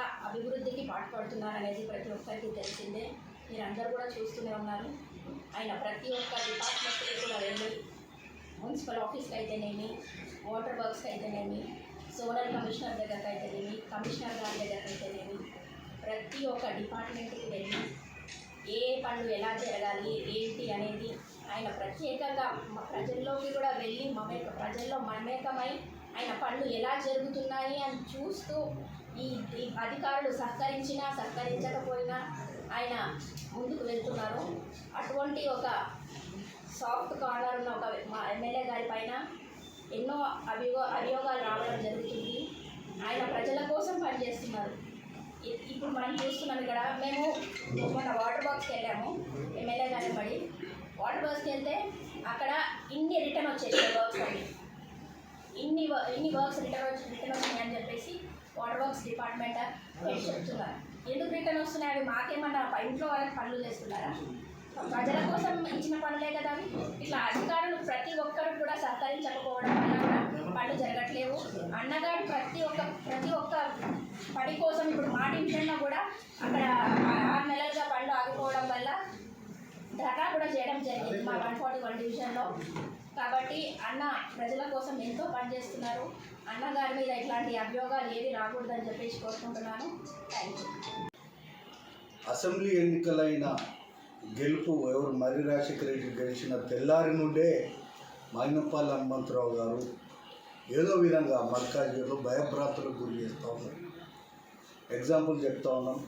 ఎలా అభివృద్ధికి పాటుపడుతున్నారనేది ప్రతి ఒక్కరికి తెలిసిందే. మీరందరూ కూడా చూస్తూనే ఉన్నారు. ఆయన ప్రతి ఒక్క డిపార్ట్మెంట్కి కూడా వెళ్ళి మున్సిపల్ ఆఫీస్కి అయితేనేమి వాటర్ వర్క్స్కి అయితేనేమి సోనల్ కమిషనర్ దగ్గరకు అయితేనేమి కమిషనర్ గారి దగ్గరకు అయితేనేమి ప్రతి ఒక్క డిపార్ట్మెంట్కి వెళ్ళి ఏ పనులు ఎలా జరగాలి ఏంటి అనేది ఆయన ప్రత్యేకంగా మా ప్రజల్లోకి కూడా వెళ్ళి మమేక ప్రజల్లో మమేకమై ఆయన పనులు ఎలా జరుగుతున్నాయి అని చూస్తూ ఈ ఈ అధికారులు సహకరించినా సహకరించకపోయినా ఆయన ముందుకు వెళ్తున్నారు. అటువంటి ఒక సాఫ్ట్ కార్నర్ ఉన్న ఒక మా ఎమ్మెల్యే గారి పైన ఎన్నో అభియో అభియోగాలు రావడం జరుగుతుంది. ఆయన ప్రజల కోసం పనిచేస్తున్నారు. ఇ- ఇప్పుడు మనం చూస్తున్నాం ఇక్కడ మేము మొన్న వాటర్ బాక్స్కి వెళ్ళాము ఎమ్మెల్యే గారిని పడి. వాటర్ బాక్స్కి వెళ్తే అక్కడ ఇన్ని రిటర్న్ వచ్చేసాయి వర్క్స్ అని ఇన్ని ఇన్ని వర్క్స్ రిటర్న్ వచ్చి రిటర్న్ వచ్చినాయి అని చెప్పేసి వాటర్ వర్క్స్ డిపార్ట్మెంట్ చెప్తున్నారు ఎందుకు రిటర్న్ వస్తున్నాయి? అవి మాకేమన్నా ఇంట్లో వాళ్ళకి పనులు చేస్తున్నారా? ప్రజల కోసం ఇచ్చిన పనులే కదా అవి. ఇట్లా అధికారులు ప్రతి ఒక్కరు కూడా సహకరించకపోవడం వల్ల కూడా పనులు జరగట్లేవు. అన్నగారు ప్రతి ఒక్క ప్రతి ఒక్క పని కోసం ఇప్పుడు మా డివిజన్లో కూడా అక్కడ ఆరు నెలలుగా పనులు ఆగిపోవడం వల్ల ధర్నా కూడా చేయడం జరిగింది మా వన్ ఫార్టీ వన్ డివిజన్లో. కాబట్టి అన్న ప్రజల కోసం ఎంతో పనిచేస్తున్నారు. అన్న గారి మీద ఇట్లాంటి అభియోగాలు ఏవి రాకూడదని చెప్పేసి కోరుకుంటున్నాను. థ్యాంక్ యూ అసెంబ్లీ ఎన్నికలైన గెలుపు ఎవరు మర్రి రాజశేఖర రెడ్డి గెలిచిన తెల్లారి నుండే మైనపాల్ హనుమంతరావు గారు ఏదో విధంగా మల్కాజ్గిరిలో భయభ్రాంతులకు గురి చేస్తూ ఉన్నారు. ఎగ్జాంపుల్ చెప్తా ఉన్నాం.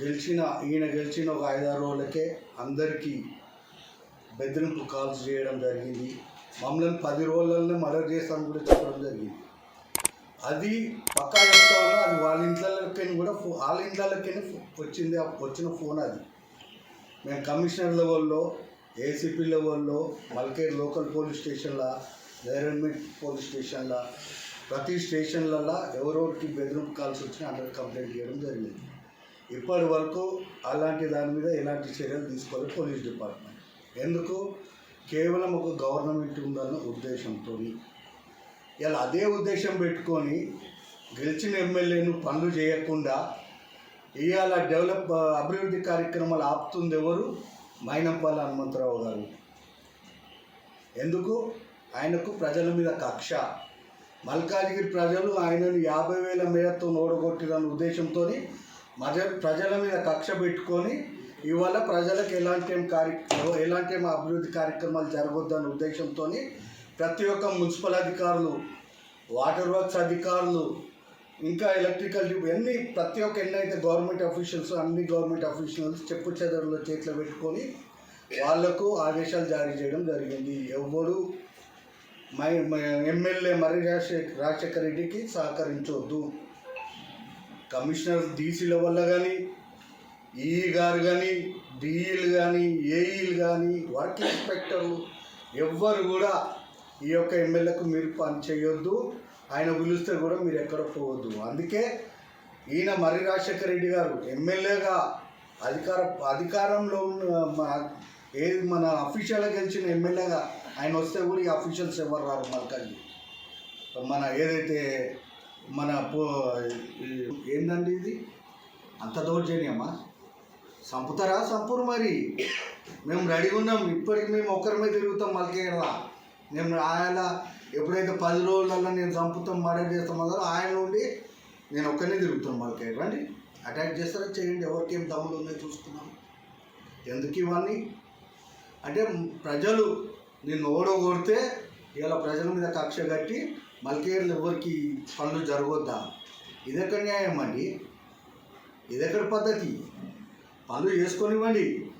గెలిచిన ఈయన గెలిచిన ఒక ఐదారు రోజులకే అందరికీ బెదిరింపు కాల్స్ చేయడం జరిగింది. మమ్మల్ని పది రోజులనే మర్డర్ చేస్తామని కూడా చెప్పడం జరిగింది. అది పక్కా చెప్తా ఉన్నా అది వాళ్ళ ఇంట్లోకి కూడా ఫో వాళ్ళ ఇంట్లోకి వచ్చింది వచ్చిన ఫోన్ అది. మేము కమిషనర్ లెవెల్లో ఏసీపీ లెవెల్లో మల్కేర్ లోకల్ పోలీస్ స్టేషన్ల గవర్నమెంట్ పోలీస్ స్టేషన్ల ప్రతి స్టేషన్లలో ఎవరోకి బెదిరింపు కాల్స్ వచ్చినా అందరికి కంప్లైంట్ చేయడం జరిగింది. ఇప్పటి వరకు అలాంటి దాని మీద ఎలాంటి చర్యలు తీసుకోలేదు పోలీస్ డిపార్ట్మెంట్. ఎందుకు? కేవలం ఒక గవర్నమెంట్ ఉందన్న ఉద్దేశంతో ఇలా అదే ఉద్దేశం పెట్టుకొని గెలిచిన ఎమ్మెల్యేను పనులు చేయకుండా ఇవాళ డెవలప్ అభివృద్ధి కార్యక్రమాలు ఆపుతుంది ఎవరు? మైనంపల్లి హనుమంతరావు గారు. ఎందుకు? ఆయనకు ప్రజల మీద కక్ష. మల్కాజ్గిరి ప్రజలు ఆయనను యాభై వేల మేరతో ఓడగొట్టిన ఉద్దేశంతో మజ ప్రజల మీద కక్ష పెట్టుకొని ఇవాళ ప్రజలకు ఎలాంటి కార్యక్రమం ఎలాంటి అభివృద్ధి కార్యక్రమాలు జరగొద్దన్న ఉద్దేశంతో ప్రతి ఒక్క మున్సిపల్ అధికారులు వాటర్ వర్క్స్ అధికారులు ఇంకా ఎలక్ట్రికల్ అన్ని ప్రతి ఒక్క ఎన్నైతే గవర్నమెంట్ అఫీషియల్స్ అన్ని గవర్నమెంట్ అఫీషియల్స్ చెప్పు చెదరులో చేతిలో పెట్టుకొని వాళ్ళకు ఆదేశాలు జారీ చేయడం జరిగింది. ఎవ్వరు మై ఎమ్మెల్యే మర్రి రాజశేఖర్ రాజశేఖర రెడ్డికి సహకరించవద్దు కమిషనర్ డీసీల వల్ల కానీ ఈ గారు కానీ డిఈలు కానీ ఏఈలు కానీ వర్క్ ఇన్స్పెక్టర్లు ఎవ్వరు కూడా ఈ యొక్క ఎమ్మెల్యేకు మీరు పని చేయొద్దు. ఆయన పిలిస్తే కూడా మీరు ఎక్కడ పోవద్దు. అందుకే ఈయన మర్రి రాజశేఖర రెడ్డి గారు ఎమ్మెల్యేగా అధికార అధికారంలో ఉన్న ఏది మన అఫీషియల్గా గెలిచిన ఎమ్మెల్యేగా ఆయన వస్తే కూడా ఈ అఫీషియల్స్ ఎవరు రారు మల్కాజ్గిరి. మన ఏదైతే మన పో ఏంటండి ఇది? అంత దౌర్జన్యమా? చంపుతారా? చంపురు మరి. మేము రెడీగా ఉన్నాం. ఇప్పటికి మేము ఒక్కరిమే తిరుగుతాం మల్కేరా మేము ఆయన ఎప్పుడైతే పది రోజులలో నేను చంపుతాం మర్డర్ చేస్తాం అన్నారో ఆయన ఉండి నేను ఒక్కరినే తిరుగుతాను మల్కే రండి. అటాక్ చేస్తారా? చేయండి. ఎవరికి ఏం దమ్ములు ఉందో చూసుకున్నాం ఎందుకు ఇవన్నీ? అంటే ప్రజలు నిన్ను ఓడగొడితే ఇలా ప్రజల మీద కక్ష కట్టి మల్కేర్లు ఎవరికి పనులు జరగొద్దా? ఇదెక్కడ న్యాయం అండి? ఇదెక్కడ పద్ధతి? పనులు చేసుకొనివ్వండి.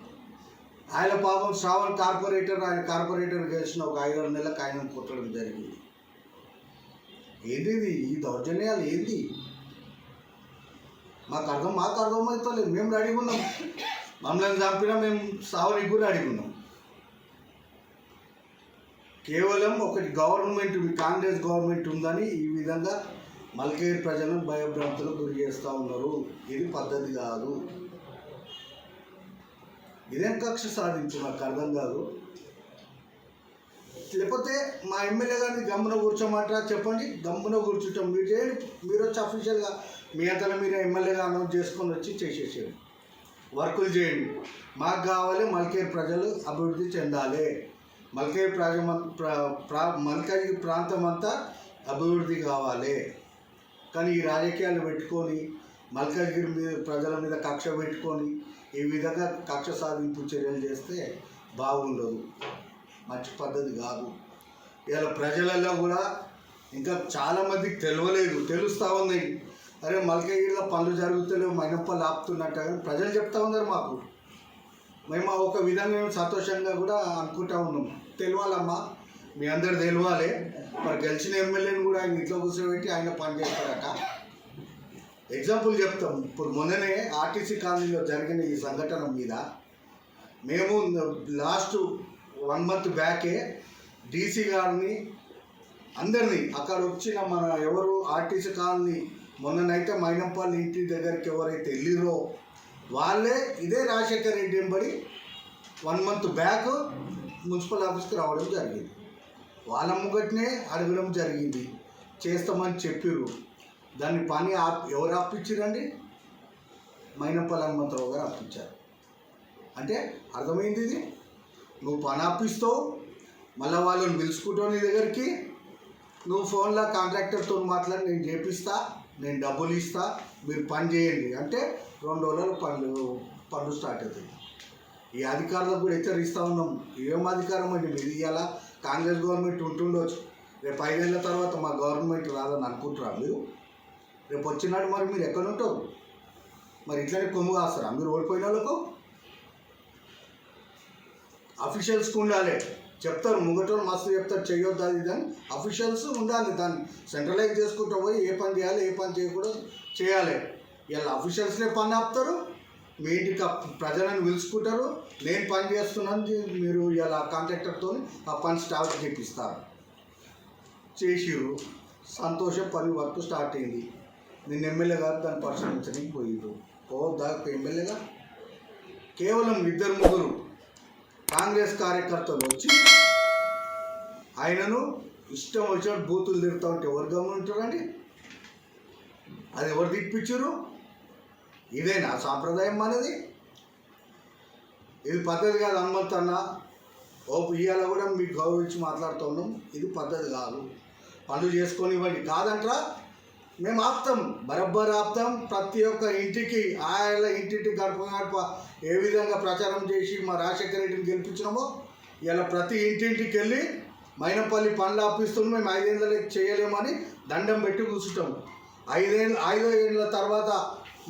ఆయన పాపం శ్రావణ్ కార్పొరేటర్ ఆయన కార్పొరేటర్ గెలిచిన ఒక ఐదారు నెలలకు ఆయన కొట్టడం జరిగింది. ఏంటిది? ఈ దౌర్జన్యాలు ఏంది? మాకు అర్థం మాకు అర్థమవుతలేదు. మేము రెడీగా ఉన్నాం. మమ్మల్ని చంపినా మేము సావనికి కూడా రెడీగా ఉన్నాం. కేవలం ఒకటి గవర్నమెంట్ కాంగ్రెస్ గవర్నమెంట్ ఉందని ఈ విధంగా మల్కేరు ప్రజలను భయభ్రాంతులకు గురి చేస్తూ ఉన్నారు. ఇది పద్ధతి కాదు. ఇదేం కక్ష సాధించు నాకు అర్థం కాదు. లేకపోతే మా ఎమ్మెల్యే గారిని గమ్మున కూర్చోమంటారా? చెప్పండి. గమ్మున కూర్చుంటాం. మీరు చేయండి. మీరు వచ్చి అఫీషియల్గా మీ అంతలో మీరు ఎమ్మెల్యేగా అనౌన్స్ చేసుకొని వచ్చి చేసేసేయండి. వర్కులు చేయండి. మాకు కావాలి మల్కేరు ప్రజలు అభివృద్ధి చెందాలి. మల్కేరు ప్రాజమ ప్రా ప్రాంతం అంతా అభివృద్ధి కావాలి. కానీ ఈ రాజకీయాలు పెట్టుకొని మల్కాజ్గిరి మీద ప్రజల మీద కక్ష పెట్టుకొని ఈ విధంగా కక్ష సాధింపు చర్యలు చేస్తే బాగుండదు. మంచి పద్ధతి కాదు. ఇలా ప్రజలలో కూడా ఇంకా చాలామందికి తెలియలేదు. తెలుస్తూ ఉన్నాయి అరే మల్కగిరిలో పనులు జరుగుతలేవు మైనప్పలు ఆపుతున్నట్టు కానీ ప్రజలు చెప్తా ఉన్నారు మాకు. మేము ఒక విధంగా మేము సంతోషంగా కూడా అనుకుంటా ఉన్నాం. తెలియాలమ్మా. మీ అందరు తెలియాలి. మరి గెలిచిన ఎమ్మెల్యేని కూడా ఆయన ఇంట్లో కూర్చోబెట్టి ఆయన పని చేస్తారట. ఎగ్జాంపుల్ చెప్తాం. ఇప్పుడు మొన్ననే ఆర్టీసీ కాలనీలో జరిగిన ఈ సంఘటన మీద మేము లాస్ట్ వన్ మంత్ బ్యాకే డీసీ గారిని అందరినీ అక్కడ వచ్చిన మన ఎవరు ఆర్టీసీ కాలనీ మొన్ననైతే మైనంపల్లి ఇంటి దగ్గరికి ఎవరైతే వెళ్ళిరో వాళ్ళే ఇదే రాజశేఖర్ రెడ్డి వెంబడి వన్ మంత్ బ్యాక్ మున్సిపల్ ఆఫీస్కి రావడం జరిగింది. వాళ్ళ ముగ్గట్నే అడగడం జరిగింది. చేస్తామని చెప్పిర్రు. దాన్ని పని ఆప్ ఎవరు ఆపించారండి మైనంపల్లి హనుమంతరావు గారు ఆపించారు అంటే అర్థమైంది ఇది? నువ్వు పని ఆపిస్తావు మళ్ళీ వాళ్ళని పిలుచుకుంటావు నీ దగ్గరికి నువ్వు ఫోన్లో కాంట్రాక్టర్తో మాట్లాడి నేను చేపిస్తా నేను డబ్బులు ఇస్తా మీరు పని చేయండి. అంటే రెండు రోజులు పనులు పనులు స్టార్ట్ అవుతాయి. ఈ అధికారులకు కూడా హెచ్చరిస్తూ ఉన్నాం. ఏం అధికారం అండి? మీది ఇవాళ కాంగ్రెస్ గవర్నమెంట్ ఉంటుండొచ్చు. రేపు ఐదేళ్ళ తర్వాత మా గవర్నమెంట్ రాదని అనుకుంటున్నారు మీరు? రేపు వచ్చినాడు మరి మీరు ఎక్కడ ఉంటావు? మరి ఇట్లానే కొమ్ము కాస్తారా? మీరు ఓడిపోయిన వాళ్ళకు? అఫీషియల్స్కి ఉండాలి. చెప్తారు ముంగటోళ్ళు మస్తు చెప్తారు చేయొద్దు అది ఇది అని. అఫీషియల్స్ ఉండాలి దాన్ని సెంట్రలైజ్ చేసుకుంటూ పోయి ఏ పని చేయాలి ఏ పని చేయకూడదు చేయాలి. ఇలా అఫీషియల్స్నే పని ఆపుతారు. మీ ఇంటికి ప్రజలను పిలుచుకుంటారు. నేను పని చేస్తున్నాను మీరు ఇలా కాంట్రాక్టర్తో ఆ పని స్టార్ట్ చేపిస్తారు. చేసిరు సంతోషం పని వర్క్ స్టార్ట్ అయింది. నిన్న ఎమ్మెల్యే గారు దాన్ని పరిశీలించడానికి పోయిండు ఓ దాకా ఎమ్మెల్యేగా. కేవలం ఇద్దరు ముగ్గురు కాంగ్రెస్ కార్యకర్తలు వచ్చి ఆయనను ఇష్టం వచ్చినట్టు బూతులు తిరుగుతూ ఉంటే ఎవరు గమనించారండి? అది ఎవరు తిప్పించారు? ఇదేనా సాంప్రదాయం మనది ఇది పద్ధతి కాదు హనుమంత్ ఓపు ఇవాళ కూడా మీకు గౌరవించి మాట్లాడుతున్నాం. ఇది పద్ధతి కాదు. పనులు చేసుకొని ఇవ్వండి. కాదంటారా? మేము ఆపుతాం బరబ్బర్ ఆపుతాం. ప్రతి ఒక్క ఇంటికి ఆయన ఇంటింటికి గడప గడప ఏ విధంగా ప్రచారం చేసి మా రాజశేఖర రెడ్డిని గెలిపించినామో ఇలా ప్రతి ఇంటింటికి వెళ్ళి మైనపల్లి పనులు ఆపిస్తున్నాం మేము ఐదేళ్ళకి చేయలేమని దండం పెట్టి కూర్చుంటాం. ఐదేళ్ళు ఐదో ఏళ్ళ తర్వాత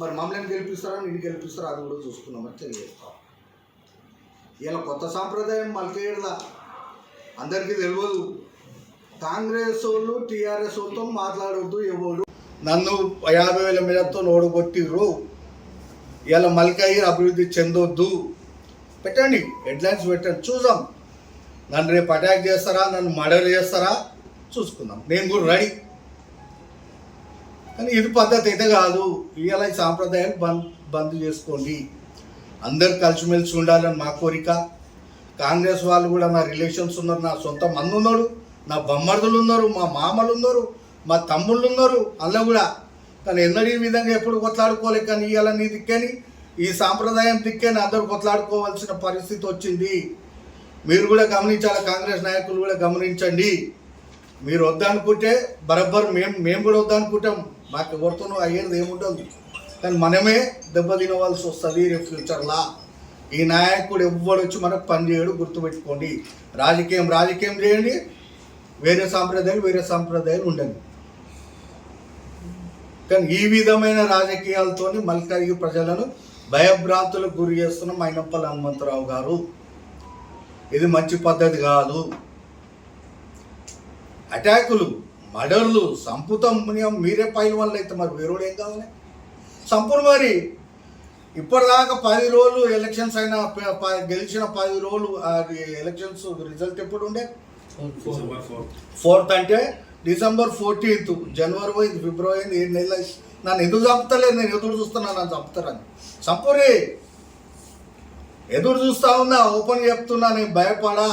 మరి మమ్మల్ని గెలిపిస్తారా నేను గెలిపిస్తారా అది కూడా చూసుకున్నామని తెలియజేస్తాం ఇలా కొత్త సాంప్రదాయం మల్కేళ్ళ అందరికీ తెలియదు. కాంగ్రెస్ వాళ్ళు టీఆర్ఎస్ వాళ్ళతో మాట్లాడవద్దు ఎవడు నన్ను యాభై వేల మీదతో ఓడగొట్టిర్రు ఇలా మల్కాయి అభివృద్ధి చెందొద్దు. పెట్టండి హెడ్లైన్స్ పెట్టండి చూద్దాం. నన్ను రేపు అటాక్ చేస్తారా నన్ను మర్డర్ చేస్తారా? చూసుకుందాం. నేను కూడా రెడీ కానీ ఇది పద్ధతి అయితే కాదు. ఇవాళ ఈ సాంప్రదాయాలు బంద్ బంద్ చేసుకోండి. అందరు కలిసిమెలిసి ఉండాలని మా కోరిక. కాంగ్రెస్ వాళ్ళు కూడా నా రిలేషన్స్ ఉన్నారు నా సొంత మంది ఉన్నారు నా బొమ్మర్దులు ఉన్నారు మా మామలు ఉన్నారు మా తమ్ముళ్ళు ఉన్నారు అందులో కూడా. కానీ ఎన్నడీ ఈ విధంగా ఎప్పుడు కొట్లాడుకోలే కానీ ఇవాళ నీ దిక్కని ఈ సాంప్రదాయం దిక్కని అందరూ కొట్లాడుకోవాల్సిన పరిస్థితి వచ్చింది. మీరు కూడా గమనించాలి కాంగ్రెస్ నాయకులు కూడా గమనించండి. మీరు వద్దనుకుంటే బరబ్బర్ మేము మేము కూడా వద్దనుకుంటాం. మాకు ఎవరితోనూ అయ్యేది ఏముంటుంది కానీ మనమే దెబ్బతినవలసి వస్తుంది రేపు ఫ్యూచర్లా ఈ నాయకుడు ఎవ్వడు వచ్చి మనకు పని చేయడు గుర్తుపెట్టుకోండి. రాజకీయం రాజకీయం చేయండి. వేరే సాంప్రదాయాలు వేరే సాంప్రదాయాలు ఉండండి కానీ ఈ విధమైన రాజకీయాలతోని మల్కాయి ప్రజలను భయభ్రాంతులకు గురి చేస్తున్న మైనప్పల హనుమంతరావు గారు. ఇది మంచి పద్ధతి కాదు. అటాకులు మర్డర్లు సంపుతం మీరే పైన వాళ్ళు అయితే మరి వేరేడు ఏం కావాలి? సంపూర్ణ మరి ఇప్పటిదాకా పది రోజులు ఎలక్షన్స్ అయిన గెలిచిన పది రోజులు అది ఎలక్షన్స్ రిజల్ట్ ఎప్పుడు ఉండే? ఫోర్త్ అంటే డిసెంబర్ ఫోర్టీన్త్ జనవరి పోయింది ఫిబ్రవరి అయింది ఏడు నెలలు నన్ను ఎందుకు చంపుతలేదు? నేను ఎదురు చూస్తున్నాను నన్ను చంపుతారని. చంపురి ఎదురు చూస్తా ఉన్నా ఓపెన్ చెప్తున్నా నేను భయపడా.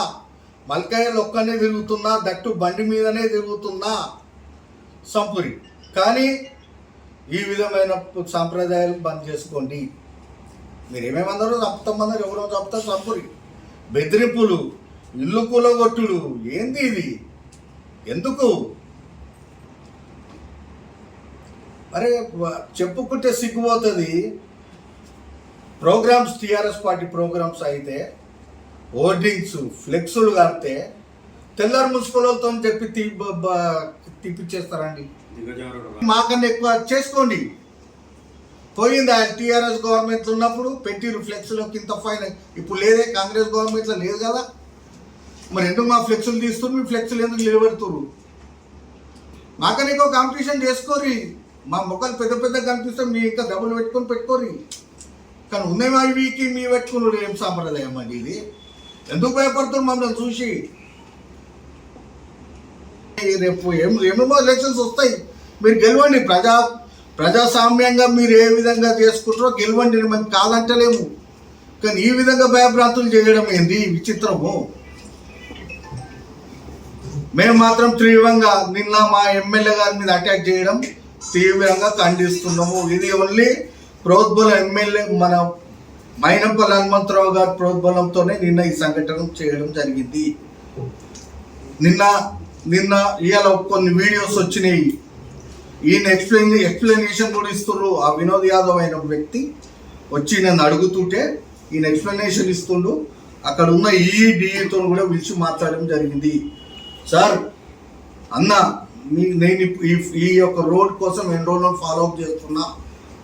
మల్కాయలు ఒక్కనే తిరుగుతున్నా దట్టు బండి మీదనే తిరుగుతున్నా. సంపురి కానీ ఈ విధమైన సాంప్రదాయాలు బంద్ చేసుకోండి. మీరు ఏమేమన్నారో చంపుతామన్నారు ఎవరో చంపుతారు? సంపురి బెదిరింపులు ఇల్లు కూలగొట్టులు. ఏంది ఇది? ఎందుకు? అరే వ- చెప్పుకుంటే సిగ్గుపోతుంది ప్రోగ్రామ్స్ టీఆర్ఎస్ పార్టీ ప్రోగ్రామ్స్ అయితే హోర్డింగ్స్ ఫ్లెక్సులు కడితే తెల్లారి మున్సిపల్తో చెప్పి తిప్పిచ్చేస్తారండి. మాకన్నా ఎక్కువ చేసుకోండి. పోయింది ఆయన టీఆర్ఎస్ గవర్నమెంట్ ఉన్నప్పుడు పెట్టిరు ఫ్లెక్స్లో కింద ఫైన్ ఇప్పుడు లేదే కాంగ్రెస్ గవర్నమెంట్లో లేదు కదా. మరి ఎందుకు మా ఫ్లెక్సులు తీస్తున్నారు మీ ఫ్లెక్సులు ఎందుకు నిలబెడుతున్నారు మాకన్నా ఎక్కువ కాంపిటీషన్ చేసుకోరి మా ముఖాలు పెద్ద పెద్ద కనిపిస్తే మీ ఇంకా డబ్బులు పెట్టుకొని పెట్టుకోరు కానీ ఉన్నాయి మా వీకి మీ పెట్టుకున్నారు ఏం సాంప్రదాయం అది ఇది ఎందుకు భయపడుతున్నారు మమ్మల్ని చూసి? రేపు ఏం ఏమేమో ఎలక్షన్స్ వస్తాయి. మీరు గెలవండి. ప్రజా ప్రజాస్వామ్యంగా మీరు ఏ విధంగా చేసుకుంటారో గెలవండి. మేము కాదంటలేము. కానీ ఈ విధంగా భయభ్రాంతులు చేయడం ఏంది? విచిత్రము. మేము మాత్రం తీవ్రంగా నిన్న మా ఎమ్మెల్యే గారి మీద అటాక్ చేయడం తీవ్రంగా ఖండిస్తున్నాము. ఇది ఓన్లీ ప్రోద్బలం ఎమ్మెల్యే మన మైనంపల్లి హనుమంతరావు గారి ప్రోద్బలంతోనే నిన్న ఈ సంఘటన చేయడం జరిగింది. నిన్న నిన్న ఇవాళ కొన్ని వీడియోస్ వచ్చినాయి. ఈయన ఎక్స్ప్లెయిన్ ఎక్స్ప్లెనేషన్ కూడా ఇస్తున్నారు ఆ వినోద్ యాదవ్ అయిన వ్యక్తి వచ్చి నన్ను అడుగుతుంటే ఈయన ఎక్స్ప్లెనేషన్ ఇస్తుండు అక్కడ ఉన్న ఈ కూడా పిలిచి మాట్లాడడం జరిగింది. సార్ అన్న నేను ఈ ఈ యొక్క రోడ్ కోసం ఎన్ని రోజులు ఫాలో అప్ చేస్తున్నా?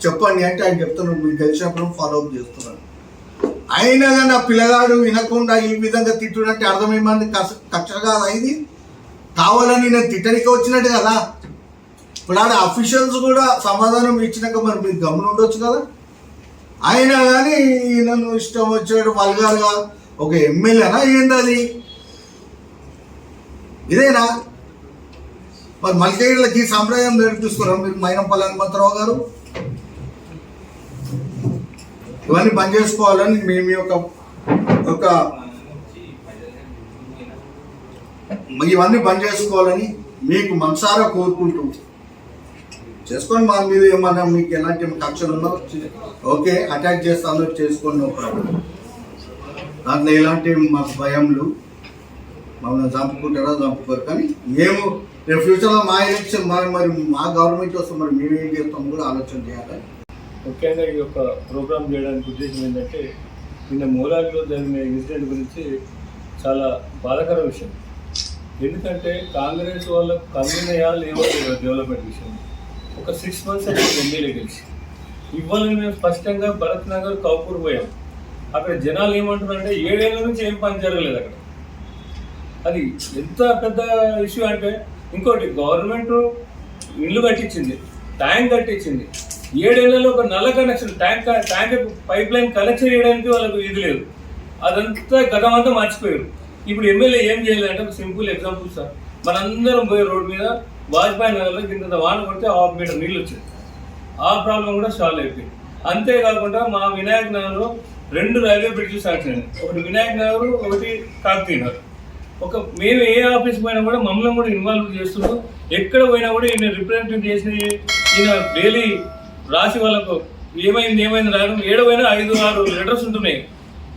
చెప్పండి అంటే ఆయన చెప్తున్నాడు మీరు గెలిచినప్పుడు ఫాలో అప్ చేస్తున్నాను అయినా కానీ ఆ పిల్లగాడు వినకుండా ఈ విధంగా తిట్టుడంటే అర్థమేమంది కక్ష కాదా ఇది కావాలని నేను తిట్టడానికి వచ్చినట్టు కదా. ఇప్పుడు ఆడ అఫీషియల్స్ కూడా సమాధానం ఇచ్చినాక మరి మీరు గమనం ఉండొచ్చు కదా. అయినా కానీ నన్ను ఇష్టం వచ్చాడు వల్గారుగా ఒక ఎమ్మెల్యేనా ఏందది? అది ఇదేనా? మరి మల్కేళ్ళకి ఈ సాంప్రదాయం నేర్పిస్తున్నాం మీరు మైనంపల్లి హనుమంతరావు గారు? ఇవన్నీ బంద్ చేసుకోవాలని మేము యొక్క ఒక ఇవన్నీ బంద్ చేసుకోవాలని మీకు మనసారా కోరుకుంటూ చేసుకోండి మా మీద ఏమన్నా మీకు ఎలాంటి కక్షలు ఉన్నా ఓకే అటాక్ చేస్తాను చేసుకోండి ఒక దాంట్లో ఎలాంటి మాకు భయంలు మమ్మల్ని చంపుకుంటారా చంపుకోరు కానీ మేము రేపు ఫ్యూచర్లో మా ఎలక్షన్ మరి మరి మా గవర్నమెంట్ వస్తే మరి మేము ఏం చేస్తాం కూడా ఆలోచన చేయాలి? ముఖ్యంగా ఈ యొక్క ప్రోగ్రామ్ చేయడానికి ఉద్దేశం ఏంటంటే నిన్న మూలాల్లో జరిగిన ఇన్సిడెంట్ గురించి చాలా బాధాకర విషయం. ఎందుకంటే కాంగ్రెస్ వాళ్ళకు కన్వీనయా ఏమో తెలియదు డెవలప్మెంట్ విషయం ఒక సిక్స్ మంత్స్ అయితే ఎమ్మెల్యే గెలిచి. ఇవాళ మేము స్పష్టంగా భరత్ నగర్ కౌపూర్ పోయాం. అక్కడ జనాలు ఏమంటున్నారంటే ఏడేళ్ళ నుంచి ఏం పని జరగలేదు అక్కడ. అది ఎంత పెద్ద ఇష్యూ అంటే ఇంకోటి గవర్నమెంట్ ఇల్లు కట్టించింది ట్యాంక్ కట్టించింది. ఏడేళ్ళలో ఒక నల్ల connection tank tank pipeline connection చేయడానికి వాళ్ళకు ఇది లేదు. అదంతా గతం అంతా మర్చిపోయారు. ఇప్పుడు ఎమ్మెల్యే ఏం చేయాలంటే ఒక సింపుల్ ఎగ్జాంపుల్ సార్. మనందరం పోయే రోడ్డు మీద వాజ్పేయి నగర్లో కింద వాన కొడితే హాఫ్ మీటర్ నీళ్ళు వచ్చింది ఆ ప్రాబ్లం కూడా సాల్వ్ అయిపోయింది. అంతేకాకుండా మా వినాయక నగర్లో రెండు రైల్వే బ్రిడ్జెస్ శాంక్షన్ అయినాయి. ఒకటి వినాయక నగర్ ఒకటి కాకతీయ నగర్. ఒక మేము ఏ ఆఫీస్ పోయినా కూడా మమ్మల్ని కూడా ఇన్వాల్వ్ చేస్తున్నాం ఎక్కడ పోయినా కూడా ఈయన రిప్రజెంటేటివ్ చేసి ఈయన డైలీ రాసి వాళ్ళకు ఏమైంది ఏమైంది రాయడం. ఏడవైనా ఐదు ఆరు లెటర్స్ ఉంటున్నాయి.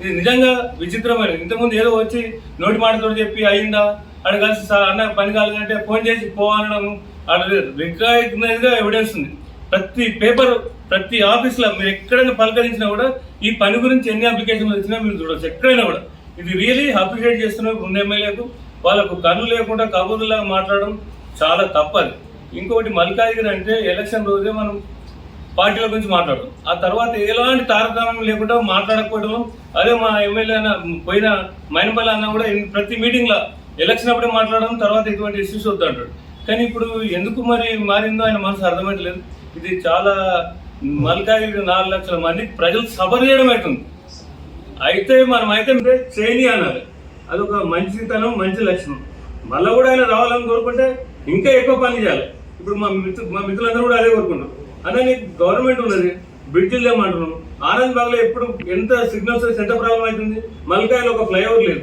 ఇది నిజంగా విచిత్రమైనది ఇంతకుముందు ఏదో వచ్చి నోటి మాటతో చెప్పి అయిందా అక్కడ కలిసి సార్ అన్న పని కాలేదంటే ఫోన్ చేసి పోవాలడం అక్కడ రికాగ్నైజ్గా ఎవిడెన్స్ ఉంది. ప్రతి పేపర్ ప్రతి ఆఫీస్లో మీరు ఎక్కడైనా పలకరించినా కూడా ఈ పని గురించి ఎన్ని అప్లికేషన్లు వచ్చినా మీరు చూడవచ్చు ఎక్కడైనా కూడా. ఇది రియలీ అప్రిషియేట్ చేస్తున్న రెండు ఎమ్మెల్యేకు వాళ్ళకు కన్ను లేకుండా కబుర్లాగా మాట్లాడడం చాలా తప్పది. ఇంకొకటి మల్కాజిగిరి అంటే ఎలక్షన్ రోజే మనం పార్టీల గురించి మాట్లాడడం ఆ తర్వాత ఎలాంటి తారతమ్యం లేకుండా మాట్లాడకపోవడం అదే మా ఎమ్మెల్యే అన్న పోయిన మైనపల్లి అన్న కూడా ప్రతి మీటింగ్లో ఎలక్షన్ అప్పుడే మాట్లాడడం తర్వాత ఎటువంటి ఇష్యూస్ వద్దంటాడు కానీ ఇప్పుడు ఎందుకు మరి మారిందో ఆయన మనసు అర్థమవుతలేదు ఇది చాలా మల్కాజిగిరి నాలుగు లక్షల మంది ప్రజలు సబర్ చేయడం అవుతుంది. అయితే మనం అయితే చేయని అన్నారు అదొక మంచితనం మంచి లక్షణం. మళ్ళీ కూడా ఆయన రావాలని కోరుకుంటే ఇంకా ఎక్కువ పని చేయాలి. ఇప్పుడు మా మిత్రు మా మిత్రులందరూ కూడా అదే కోరుకుంటాం అదే నీకు గవర్నమెంట్ ఉన్నది బ్రిడ్జిలు లేమంటున్నాం ఆనంద్ బాగ్లో ఎప్పుడు ఎంత సిగ్నల్స్ ఎంత ప్రాబ్లం అవుతుంది? మల్కాయలో ఒక ఫ్లైఓవర్ లేదు.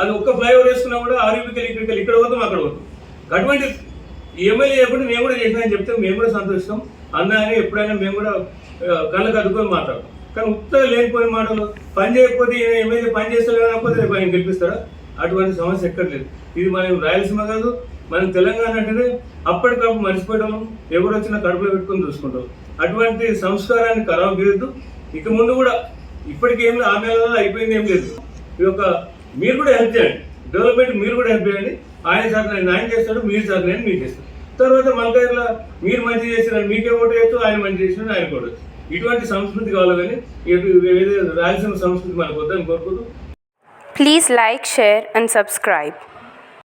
అది ఒక్క ఫ్లైఓవర్ వేసుకున్నా కూడా ఆర్యూపీకి ఇక్కడికి ఇక్కడ పోతాం అక్కడ పోతాం. అటువంటి ఎమ్మెల్యే ఎప్పుడు మేము కూడా చేసినా అని చెప్తే మేము కూడా సంతోషిస్తాం. అన్నా అని ఎప్పుడైనా మేము కూడా ఆ, కళ్ళకు మాట్లాడతాం. కానీ ఉత్తగా లేనిపోయిన మాటలు పని చేయకపోతే ఏమైతే పని చేస్తారు కాకపోతే రేపు ఆయన గెలిపిస్తారా అటువంటి సమస్య ఎక్కట్లేదు ఇది మనం రాయలసీమ కాదు మనం తెలంగాణ అంటేనే అప్పటికప్పుడు మర్చిపోవడం ఎవరు వచ్చినా కడుపులో పెట్టుకొని చూసుకుంటాం. అటువంటి సంస్కారాన్ని ఖరాబ్ చేయొద్దు. ఇక ముందు కూడా ఇప్పటికేం ఆరు నెలల్లో అయిపోయింది ఏం లేదు. ఈ యొక్క మీరు కూడా హెల్ప్ చేయండి. డెవలప్మెంట్ మీరు కూడా హెల్ప్ చేయండి. ఆయన సార్ నేను ఆయన చేస్తాడు మీరు సార్ నేను మీరు చేస్తాడు తర్వాత మల్కాయర్లో మీరు మంచి చేసిన మీకే ఓటు వేయచ్చు ఆయన మంచి చేసిన ఆయన కూడా ఇటువంటి సంస్కృతి కావాలి కానీ ఇది- రాయలసీమ సంస్కృతి మనకు వద్దని కోరుకుంటూ please like share and subscribe